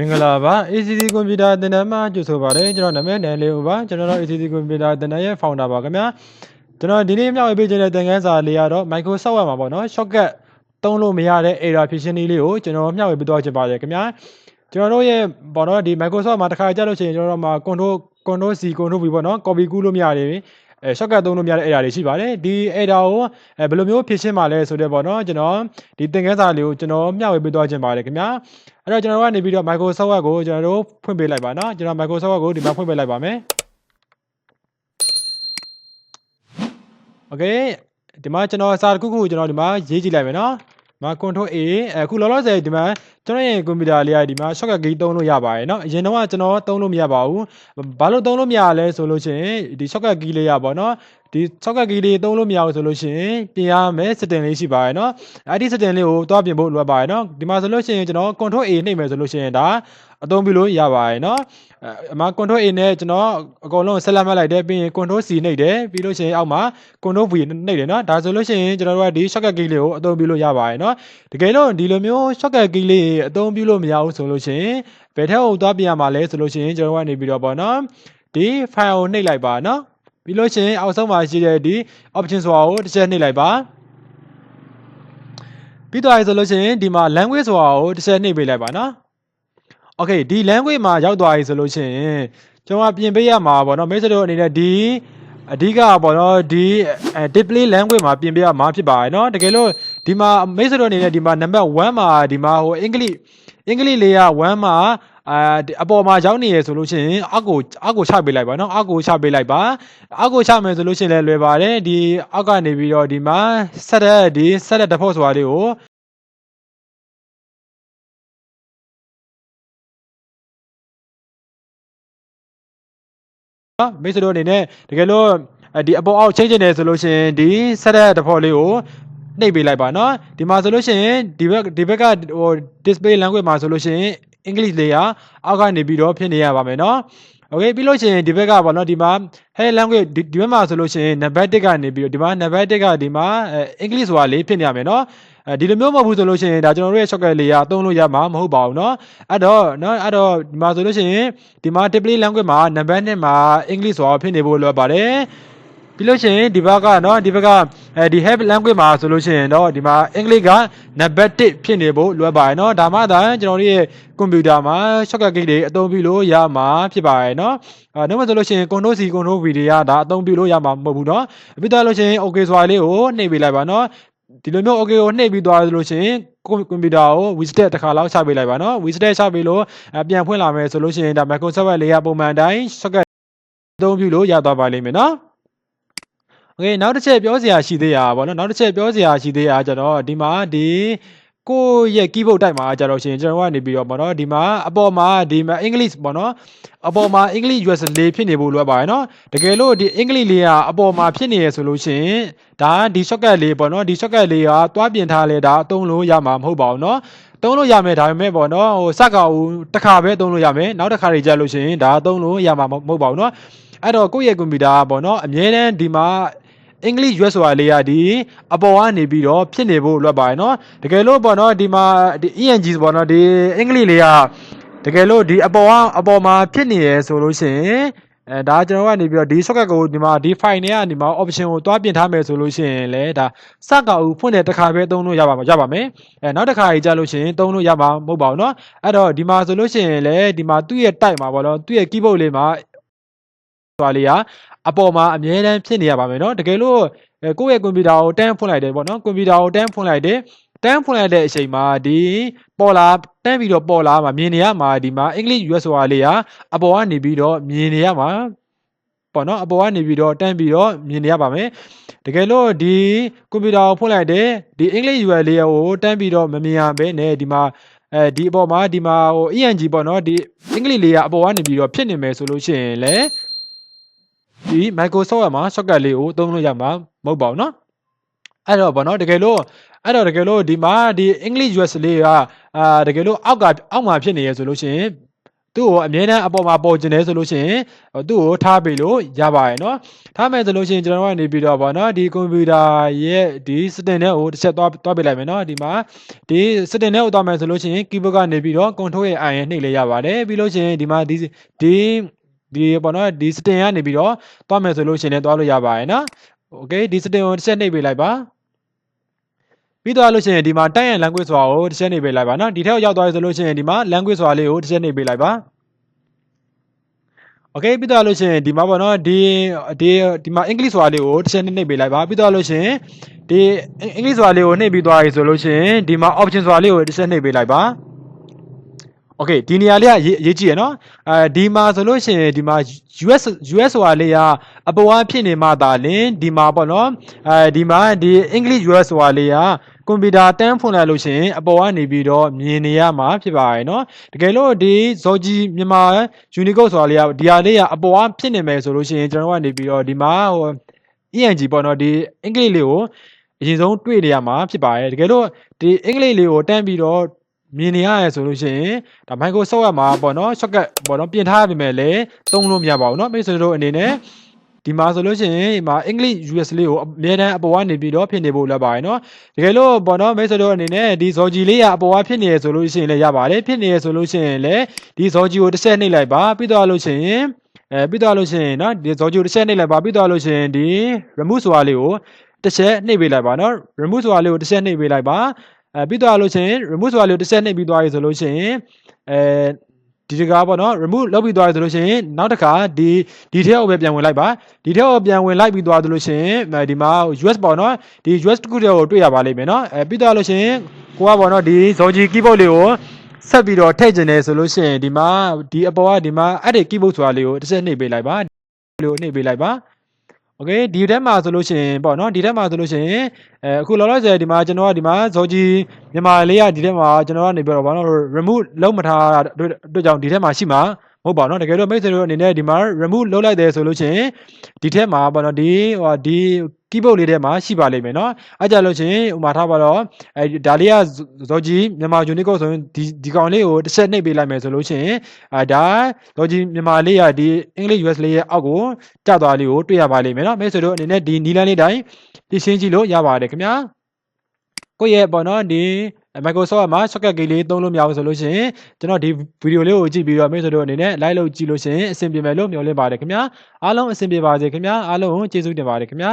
မင်္ဂလာပါ ACC ကွန်ပျူတာသင်တန်းမှာကြိုဆိုပါရစေကျွန်တော်နာမည်နန်လေးဦးပါကျွန်တော်တို့ ACC ကွန်ပျူတာသင်တန်းရဲ့ founder ပါခင်ဗျာကျွန်တော်ဒီနေ့မျှဝေပေးခြင်းတဲ့သင်ခန်းစာလေးကတော့ Microsoft Word မှာပေါ့နော် shortcut သုံးလို့မရတဲ့ error ဖြစ်ရှင်းနည်းလေးကိုကျွန်တော်မျှဝေပေးသွားချင်ပါတယ်ခင်ဗျာကျွန်တော်တို့ရဲ့ပေါ့နော်ဒီ Microsoft မှာတစ်ခါကြာလို့ရှိရင်ကျွန်တော်တို့မှာ control control C control V ပေါ့နော် copy ကူးလို့မရတယ် အဲ shortcut သုံးလို့မရတဲ့ error တွေရှိပါတယ်ဒီ error ကိုအဲဘယ်လိုမျိုးဖြစ်ရှင်းပါလဲဆိုတဲ့ပေါ့နော်ကျွန်တော်ဒီသင်ခန်းစာလေးကိုကျွန်တော်မျှဝေပေးသွားချင်ပါတယ်ခင်ဗျာအဲ့တော့ကျွန်တော်ကနေပြီးတော့ Microsoft Word ကိုကျွန်တော်တို့ဖွင့်ပေးလိုက်ပါနော်ကျွန်တော် Microsoft Word ကိုဒီမှာဖွင့်ပေးလိုက်ပါမယ် Okay ဒီမှာကျွန်တော်စာတစ်ခုခုကျွန်တော်ဒီမှာရေးကြည့်လိုက်မယ်နော် ဒီမှာ control A အခုလောလောဆယ်ဒီမှာကျွန်တော်ရဲ့ကွန်ပျူတာလေးကဒီမှာ shortcut key သုံးလို့ရပါတယ်เนาะအရင်တော့ကကျွန်တော်သုံးလို့မရပါဘူးဘာလို့သုံးလို့မရလဲဆိုလို့ရှိရင်ဒီ shortcut key လေးရပါတော့ ဒီ6ကက်ကီးလေးသုံးလို့မရဘူးဆိုလို့ရှိရင်ပြင်ရမယ်စတင်လေးရှိပါရဲ့နော်အဲ့ဒီစတင်လေးကိုသွားပြင်ဖို့လိုအပ်ပါရဲ့နော်ဒီမှာဆိုလို့ရှိရင်ကျွန်တော် control A နှိပ်မယ်ဆိုလို့ရှိရင်ဒါအသုံးပြုလို့ရပါရဲ့နော်အမ control A နဲ့ကျွန်တော်အကုန်လုံးဆက်လက်မှတ်လိုက်တယ်ပြီးရင် control C နှိပ်တယ်ပြီးလို့ရှိရင်အောက်မှာ control V နှိပ်တယ်နော်ဒါဆိုလို့ရှိရင်ကျွန်တော်တို့ကဒီ shortcut key လေးကိုအသုံးပြုလို့ရပါရဲ့နော်တကယ်လို့ဒီလိုမျိုး shortcut key လေးအသုံးပြုလို့မရဘူးဆိုလို့ရှိရင်ဘယ်ထက်အောင်သွားပြင်ရမှာလဲဆိုလို့ရှိရင်ကျွန်တော်ကနေပြီးတော့ပေါ့နော်ဒီ file ကိုနှိပ်လိုက်ပါနော် ပြီးလို့ရှိရင်အောက်ဆုံးမှာရှိတဲ့ဒီ option ဆိုတာကိုတစ်ချက်နှိပ်လိုက်ပါပြီးတော့ဆိုလို့ရှိရင်ဒီမှာ language ဆိုတာကိုတစ်ချက်နှိပ်ပေးလိုက်ပါเนาะ Okay ဒီ language မှာရောက်သွားပြီဆိုလို့ရှိရင်ကျွန်တော်ပြင်ပေးရမှာပေါ့နော်မိတ်ဆွေတို့အနေနဲ့ဒီအဓိကပေါ့နော်ဒီ display language မှာပြင်ပေးရမှာဖြစ်ပါတယ်နော်တကယ်လို့ဒီမှာမိတ်ဆွေတို့အနေနဲ့ဒီမှာ number 1မှာဒီမှာဟိုအင်္ဂလိပ်အင်္ဂလိပ်လေးက1မှာ အာအပေါ်မှာရောက်နေရဆိုလို့ရှိရင်အောက်ကိုအောက်ကိုချပေးလိုက်ပါနော်အောက်ကိုချပေးလိုက်ပါအောက်ကိုချမယ်ဆိုလို့ရှိရင်လည်းလွယ်ပါတယ်ဒီအောက်ကနေပြီးတော့ဒီမှာဆက်တဲ့ဒီဆက်တဲ့ default ဆိုတာလေးကိုနော်မိတ်ဆွေတို့အနေနဲ့တကယ်လို့ဒီအပေါ်အောက်ချိန်ချင်တယ်ဆိုလို့ရှိရင်ဒီဆက်တဲ့တဖော်လေးကိုနှိပ်ပေးလိုက်ပါနော်ဒီမှာဆိုလို့ရှိရင်ဒီဘက်ဒီဘက်ကဟို display language မှာဆိုလို့ရှိရင် အင်္ဂလိပ်လေးကအောက်ကနေပြီးတော့ဖြစ်နေရပါမယ်နော်โอเคပြီးလို့ရှိရင်ဒီဘက်ကပေါ့နော်ဒီမှာ hey language ဒီဒီဘက်မှာဆိုလို့ရှိရင် number 1ကနေပြီးတော့ဒီမှာ number 1ကဒီမှာအင်္ဂလိပ်ဆိုတာလေးဖြစ်နေရမယ်နော်အဲဒီလိုမျိုးမဟုတ်ဘူးဆိုလို့ရှိရင်ဒါကျွန်တော်တို့ရဲ့ shortcut လေးကအသုံးလို့ရမှာမဟုတ်ပါဘူးเนาะအဲ့တော့เนาะအဲ့တော့ဒီမှာဆိုလို့ရှိရင်ဒီမှာ display language မှာ number 1မှာ English ဆိုတာဖြစ်နေဖို့လိုပါတယ် ပြီးလို့ရှိရင်ဒီဘက်ကနော်ဒီဘက်ကအဲဒီ help language မှာဆိုလို့ရှိရင်တော့ဒီမှာအင်္ဂလိပ်က number 1ဖြစ်နေဖို့လိုအပ်ပါတယ်နော်ဒါမှသာကျွန်တော်တို့ရဲ့ computer မှာ shortcut key တွေအသုံးပြုလို့ရမှာဖြစ်ပါတယ်နော်အဲနောက်မှဆိုလို့ရှိရင် control C control V တွေကဒါအသုံးပြုလို့ရမှာမဟုတ်ဘူးနော်ပြီးတော့လို့ရှိရင် okay ဆိုတာလေးကိုနှိပ်ပေးလိုက်ပါနော်ဒီလိုမျိုး okay ကိုနှိပ်ပြီးသွားလို့ရှိရင်ကွန်ပျူတာကို widget တစ်ခါလောက်ချပေးလိုက်ပါနော် widget ချပေးလို့ပြန်ဖွင့်လာမယ်ဆိုလို့ရှိရင်ဒါ Microsoft ရဲ့ layer ပုံမှန်အတိုင်း shortcut အသုံးပြုလို့ရသွားပါလိမ့်မယ်နော် okay နောက်တစ်ချက်ပြောစရာရှိသေးတာပေါ့နော်နောက်တစ်ချက်ပြောစရာရှိသေးတာကျတော့ဒီမှာဒီကိုယ့်ရဲ့ keyboard တိုက်မှာကြတော့ရှင်ကျွန်တော်ကနေပြီးတော့ပေါ့နော်ဒီမှာအပေါ်မှာဒီမှာ English ပေါ့နော်အပေါ်မှာ English US လေးဖြစ်နေဖို့လိုအပ်ပါတယ်နော်တကယ်လို့ဒီ English လေးကအပေါ်မှာဖြစ်နေရဆိုလို့ရှင်ဒါဒီ shortcut လေးပေါ့နော်ဒီ shortcut လေးကတွားပြင်ထားလဲဒါအသုံးလို့ရမှာမဟုတ်ပါဘူးနော်သုံးလို့ရမယ်ဒါပေမဲ့ပေါ့နော်ဟိုစက်ကဦးတစ်ခါပဲသုံးလို့ရမယ်နောက်တစ်ခါတွေကြာလို့ရှင်ဒါသုံးလို့ရမှာမဟုတ်ပါဘူးနော်အဲ့တော့ကိုယ့်ရဲ့ကွန်ပျူတာကပေါ့နော်အမြဲတမ်းဒီမှာ အင်္ဂလိပ်ရွက်ဆိုတာလေးကဒီအပေါ်ကနေပြီးတော့ဖြစ်နေဖို့လွတ်ပါတယ်နော်တကယ်လို့ပေါ့နော်ဒီမှာဒီ ENG ပေါ့နော်ဒီအင်္ဂလိပ်လေးကတကယ်လို့ဒီအပေါ်ကအပေါ်မှာဖြစ်နေရဆိုလို့ရှိရင်အဲဒါကျွန်တော်ကနေပြီးတော့ဒီ socket ကိုဒီမှာဒီ file နဲ့ကနေမှာ option ကိုတွားပြင်ထားမယ်ဆိုလို့ရှိရင်လည်းဒါစကဦးဖွင့်တဲ့တစ်ခါပဲသုံးလို့ရပါမှာရပါမယ်အဲနောက်တစ်ခါကြီးကြာလို့ရှိရင်သုံးလို့ရမှာမဟုတ်ပါဘူးเนาะအဲ့တော့ဒီမှာဆိုလို့ရှိရင်လည်းဒီမှာသူ့ရဲ့ type မှာပေါ့နော်သူ့ရဲ့ keyboard လေးမှာ သွားလေးကအပေါ်မှာအမြဲတမ်းဖြစ်နေရပါမယ်เนาะတကယ်လို့ကိုယ့်ရဲ့ကွန်ပျူတာကိုတန်းဖွင့်လိုက်တယ်ပေါ့နော်ကွန်ပျူတာကိုတန်းဖွင့်လိုက်တယ်တန်းဖွင့်လိုက်တဲ့အချိန်မှာဒီပေါ်လာတန်းပြီးတော့ပေါ်လာမှာမြင်နေရမှာဒီမှာအင်္ဂလိပ် US ဆိုတာလေးကအပေါ်ကနေပြီးတော့မြင်နေရမှာပေါ့နော်အပေါ်ကနေပြီးတော့တန်းပြီးတော့မြင်နေရပါမယ်တကယ်လို့ဒီကွန်ပျူတာကိုဖွင့်လိုက်တယ်ဒီအင်္ဂလိပ် US လေးကိုတန်းပြီးတော့မမြင်ရဘဲနဲ့ဒီမှာအဲဒီအပေါ်မှာဒီမှာဟို ENG ပေါ့နော်ဒီအင်္ဂလိပ်လေးကအပေါ်ကနေပြီးတော့ဖြစ်နေမယ်ဆိုလို့ရှိရင်လည်း ဒီ Microsoft မှာ shortcut လေးကိုသုံးလို့ရမှာမဟုတ်ပါဘူးเนาะအဲ့တော့ဗောနော်တကယ်လို့အဲ့တော့တကယ်လို့ဒီမှာဒီ English US လေးကအာတကယ်လို့အောက်ကအောက်မှာဖြစ်နေရဆိုလို့ရှိရင်သူ သူ့ကိုအမြဲတမ်းအပေါ်မှာပေါ်ကျင်တယ်ဆိုလို့ရှိရင်ဟိုသူ့ကိုထားပေးလို့ရပါတယ်เนาะထားမယ်ဆိုလို့ရှိရင်ကျွန်တော်တို့ကနေပြီးတော့ဗောနော်ဒီကွန်ပျူတာရဲ့ဒီ setting နဲ့ဟိုတစ်ချက်သွားသွားပေးလိုက်မယ်เนาะဒီမှာဒီ setting နဲ့ဟိုသွားမယ်ဆိုလို့ရှိရင် keyboard ကနေပြီးတော့ control ရဲ့ i ရဲ့နှိပ်လဲရပါတယ်ပြီးလို့ရှိရင်ဒီမှာဒီဒီ ဒီပေါ့နော်ဒီ setting ကနေပြီးတော့သွားမယ်ဆိုလို့ရှိရင်လည်းသွားလို့ရပါတယ်နော် okay ဒီ setting ကိုတစ်ချက်နှိပ်ပေးလိုက်ပါပြီးသွားလို့ရှိရင်ဒီမှာ type and language ဆိုတာကိုတစ်ချက်နှိပ်ပေးလိုက်ပါနော်ဒီထက်ရောက်သွားပြီဆိုလို့ရှိရင်ဒီမှာ language ဆိုတာလေးကိုတစ်ချက်နှိပ်ပေးလိုက်ပါโอเคပြီးတော့လို့ရှိရင်ဒီမှာပေါ့နော်ဒီဒီဒီမှာ English ဆိုတာလေးကိုတစ်ချက်နှိပ်ပေးလိုက်ပါပြီးတော့လို့ရှိရင်ဒီ English ဆိုတာလေးကိုနှိပ်ပြီးသွားပြီဆိုလို့ရှိရင်ဒီမှာ option ဆိုတာလေးကိုတစ်ချက်နှိပ်ပေးလိုက်ပါ โอเคဒီနေရာလေးကအရေးအရေးကြီးရယ်နော်အဲဒီမှာဆိုလို့ရှိရင်ဒီမှာ US US ဆိုတာလေးကအပေါ်အဖြစ်နေမှသာလင်ဒီမှာပေါ့နော်အဲဒီမှာဒီ English US ဆိုတာလေးကကွန်ပျူတာတန်းဖွင့်လိုက်လို့ရှိရင်အပေါ်ကနေပြီးတော့မြင်နေရမှာဖြစ်ပါရဲ့နော်တကယ်လို့ဒီဇော်ကြီးမြန်မာ Unicode ဆိုတာလေးကဒီဟာလေးကအပေါ်အဖြစ်နေမယ်ဆိုလို့ရှိရင်ကျွန်တော်ကနေပြီးတော့ဒီမှာဟို ENG ပေါ့နော်ဒီအင်္ဂလိပ်လေးကိုအရင်ဆုံးတွေ့နေရမှာဖြစ်ပါရဲ့တကယ်လို့ဒီအင်္ဂလိပ်လေးကိုတန်းပြီးတော့ မြင်နေရရဆိုလို့ရှိရင်ဒါ Microsoft ရမှာပေါ့နော် shortcut ပေါ့နော်ပြင်ထားရပြီမဲ့လေသုံးလို့မရပါဘူးเนาะမိတ်ဆွေတို့အနေနဲ့ဒီမှာဆိုလို့ရှိရင်ဒီမှာ English US လေးကိုအမြဲတမ်းအပေါ်ကနေပြီးတော့ဖြစ်နေဖို့လက်ပါတယ်เนาะတကယ်လို့ပေါ့နော်မိတ်ဆွေတို့အနေနဲ့ဒီဇော်ဂျီလေးကအပေါ်ကဖြစ်နေရဆိုလို့ရှိရင်လည်းရပါတယ်ဖြစ်နေရဆိုလို့ရှိရင်လည်းဒီဇော်ဂျီကိုတစ်ဆက်နှိပ်လိုက်ပါပြီးတော့လို့ရှိရင်အဲပြီးတော့လို့ရှိရင်เนาะဒီဇော်ဂျီကိုတစ်ဆက်နှိပ်လိုက်ပါပြီးတော့လို့ရှိရင်ဒီ remove ဆိုတာလေးကိုတစ်ချက်နှိပ်ပေးလိုက်ပါเนาะ remove ဆိုတာလေးကိုတစ်ချက်နှိပ်ပေးလိုက်ပါ အဲပြီးတော့လို့ရှိရင် remove ဆိုတာလေးကိုတစ်ချက်နှိပ်ပြီးသွားပြီဆိုလို့ရှိရင်အဲဒီတကားပေါ့နော် remove လုပ်ပြီးသွားပြီဆိုလို့ရှိရင်နောက်တစ်ခါဒီဒီထဲကိုပဲပြန်ဝင်လိုက်ပါဒီထဲကိုပြန်ဝင်လိုက်ပြီးသွားသလိုရှိရင်ဒီမှာ US ပေါ့နော်ဒီ US တခုတည်းကိုတွေ့ရပါလိမ့်မယ်နော်အဲပြီးသွားလို့ရှိရင်ကိုကပေါ့နော်ဒီ Zoji keyboard လေးကိုဆက်ပြီးတော့ထည့်ကျင်တယ်ဆိုလို့ရှိရင်ဒီမှာဒီအပေါ်ကဒီမှာအဲ့ဒီ keyboard ဆိုတာလေးကိုတစ်ချက်နှိပ်ပေးလိုက်ပါလို့နှိပ်ပေးလိုက်ပါ โอเคဒီထဲမှာဆိုလို့ရှိရင်ပေါ့နော်ဒီထဲမှာဆိုလို့ရှိရင်အဲအခုလောလောဆယ်ဒီမှာကျွန်တော်ကဒီမှာဇော်ဂျီမြန်မာလေးကဒီထဲမှာကျွန်တော်ကနေပြောတော့ဘာလို့ remove လုံးမထားတာအတွက်ကြောင့်ဒီထဲမှာရှိမှာ မဟုတ်ပါနော်တကယ်လို့မိတ်ဆွေတို့အနေနဲ့ဒီမှာ remove လုပ်လိုက်တယ်ဆိုလို့ချင်းဒီထဲမှာပေါ့နော်ဒီဟိုဒီ keyboard လေးထဲမှာရှိပါလိမ့်မယ်နော်အဲ့ကြလို့ချင်းဥမာထားပါတော့အဲဒါလေးကဇော်ကြီးမြန်မာ unicode ဆိုရင်ဒီဒီကောင်လေးကိုတစ်ချက်နှိပ်ပေးလိုက်မယ်ဆိုလို့ချင်းအဲဒါဇော်ကြီးမြန်မာလေးရဒီ English US လေးရဲ့အောက်ကိုကျသွားလေးကိုတွေ့ရပါလိမ့်မယ်နော်မိတ်ဆွေတို့အနေနဲ့ဒီနီလန်းလေးတိုင်းပြင်ရှင်းကြည့်လို့ရပါတယ်ခင်ဗျာကိုယ့်ရဲ့ပေါ့နော်ဒီ Microsoft မှာ shortcut key လေးသုံးလို့မရဘူးဆိုလို့ရှိရင်ကျွန်တော်ဒီဗီဒီယိုလေးကိုကြည့်ပြီးတော့မိတ်ဆွေတို့အနေနဲ့ like လုပ်ကြည့်လို့ရှိရင်အဆင်ပြေမယ်လို့မျှော်လင့်ပါတယ်ခင်ဗျာအားလုံးအဆင်ပြေပါစေခင်ဗျာအားလုံးကိုကျေးဇူးတင်ပါတယ်ခင်ဗျာ